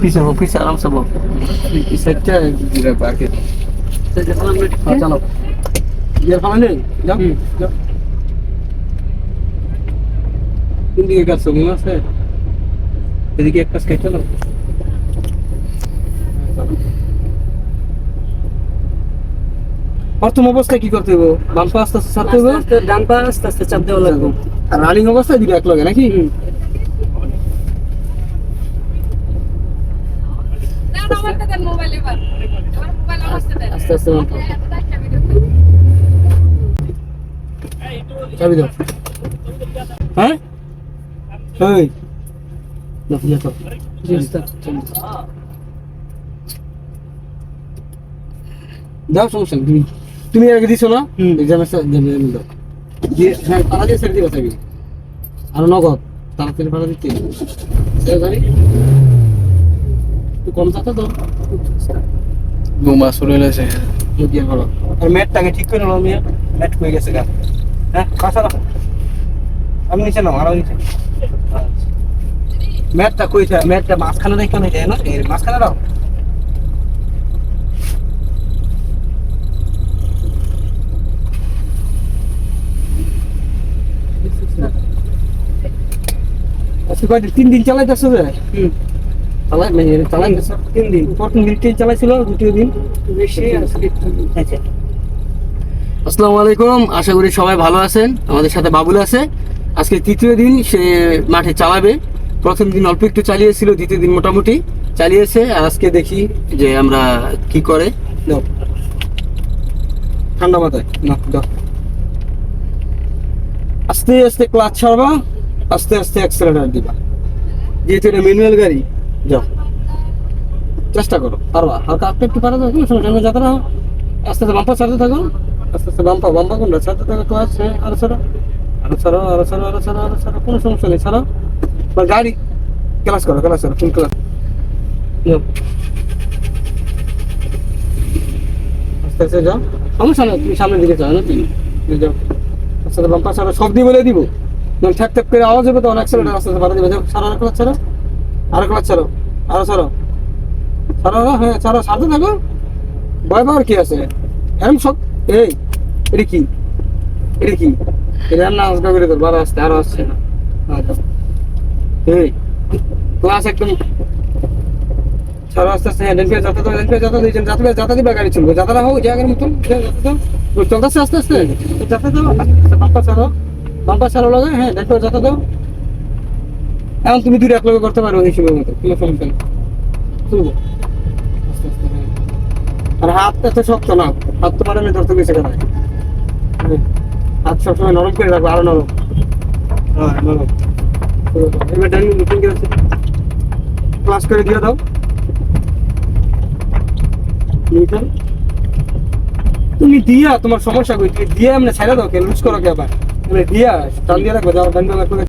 পিছে হোক পিছে আরামসে এই সাইডটা পাকে চালো গিয়ার নেই যাও কোন দিকে কাজ আছে এদিকে এক খাই চলো প্রথম অবস্থায় কি করতে হবে বাম পা আস্তে আস্তে ছাড়তে হবে ডান পা আস্তে আস্তে চাপ দেওয়া লাগবে আর রানিং অবস্থায় দুটো এক লগে নাকি না না আমারটা দেন মোবাইল এবার আমার মোবাইল আমারটা দেন আস্তে আস্তে চাবি দাও হ্যাঁ দাও সমস্যা তুমি তুমি আগে দিছো না। এক্সামের দিয়ে হ্যাঁ তারা দিয়ে ছেড়ে দিবা চাবি আর নগদ তাড়াতাড়ি ভাড়া দিতে একটু কম চলে এসে দিয়ে ভালো। আর ম্যাটটাকে ঠিক করে নাও মিয়া। ম্যাট হয়ে গেছে গা। হ্যাঁ কাঁচা রাখো। আমি নিচে নাও আরও নিচে। ম্যাটটা কই থাকে ম্যাটটা মাঝখানে রেখে যায় না এর মাঝখানে দাও আজকে কয়দিন? তিন দিন চালাইতেছো হুম। মানে চালাইতেছো তিন দিন। প্রথম দিন চালাইছিল? দ্বিতীয় দিন? বেশি আচ্ছা। আসসালামু আলাইকুম। আশা করি সবাই ভালো আছেন। আমাদের সাথে বাবুল আছে। আজকে তৃতীয় দিন সে মাঠে চালাবে। প্রথম দিন অল্প একটু চালিয়েছিল দ্বিতীয় দিন মোটামুটি চালিয়েছে। আর আজকে দেখি যে আমরা কি করে। ঠান্ডা মাথায়। না আস্তে আস্তে ক্লাচ ছাড়বা। আস্তে আস্তে অ্যাক্সেলারেটর দিবা। যেহেতু এটা ম্যানুয়াল গাড়ি যাও। চেষ্টা করো, পারবা? হালকা আপনি একটু পারা যাবে সমস্যা নেই যাতে না আস্তে আস্তে বাম্পা ছাড়তে থাকো। আস্তে আস্তে বাম্পা বাম্পা কোনটা ছাড়তে থাকো ক্লাস আরও ছাড়ো আরও ছাড়ো আরও ছাড়ো আরও ছাড়ো আরও ছাড়ো, কোনো সমস্যা নেই, ছাড়ো। বা গাড়ি ক্লাস করো ক্লাস করো ফুল ক্লাস আস্তে আস্তে যাও। সমস্যা নেই তুমি সামনের দিকে যাও, না তুমি? যাও। আস্তে আস্তে বাম্পা ছাড়ো, সব দিয়ে বলে দিব। যখন ঠ্যাক ঠ্যাক করে আওয়াজ হবে, তখন অ্যাক্সেলেটার আস্তে আস্তে বাড়া দিবে। যাও আরও ক্লাস ছাড়ো। আরও ক্লাস ছাড়ো, আরও ছাড়ো। ছাড়ো হ্যাঁ ছাড়ো, ছাড়তে থাকো। ভয় পাওয়ার কি আছে? এরম সব এই, এটা কি? এটা কি? এটা না, আজকা করে তোর বারো আসছে, আরও আসছে না। আচ্ছা। এই, ক্লাস একদম ছাড়ো, আস্তে আস্তে হ্যাঁ ডেনফিয়া যাতা দাও ডেনফিয়া যাতা যাতা যাতা দিবা, গাড়ি চলবে। যাতাটা হোক জায়গার মতন যাতা চলতেছে, আস্তে আস্তে। যাতা দাও, আস্তে আস্তে বাম্পা ছাড়ো। বাম্পা ছাড়ো, লাগে হ্যাঁ ডেনফিয়া যাতা দাও। এখন তুমি দুটো এক লগে করতে পারো এই সময় মতো। কোনো আস্তে আস্তে হ্যাঁ আর হাত এত শক্ত না। হাত তোমার আমি ধরতে গেছে কেন? হাত সবসময় নরম করে রাখব আরও নরম। হ্যাঁ নরম। এবার ডাইনিং মিটিং করেছে ক্লাস করে দিয়ে দাও। নিউটন তুমি দিয়া, তোমার সমস্যা কই? দিয়া এমনি ছাইড়া দাও কে লুজ করো কে আবার? তুমি দিয়া, টান দিয়ে রাখবে যাও ডাইনিং করে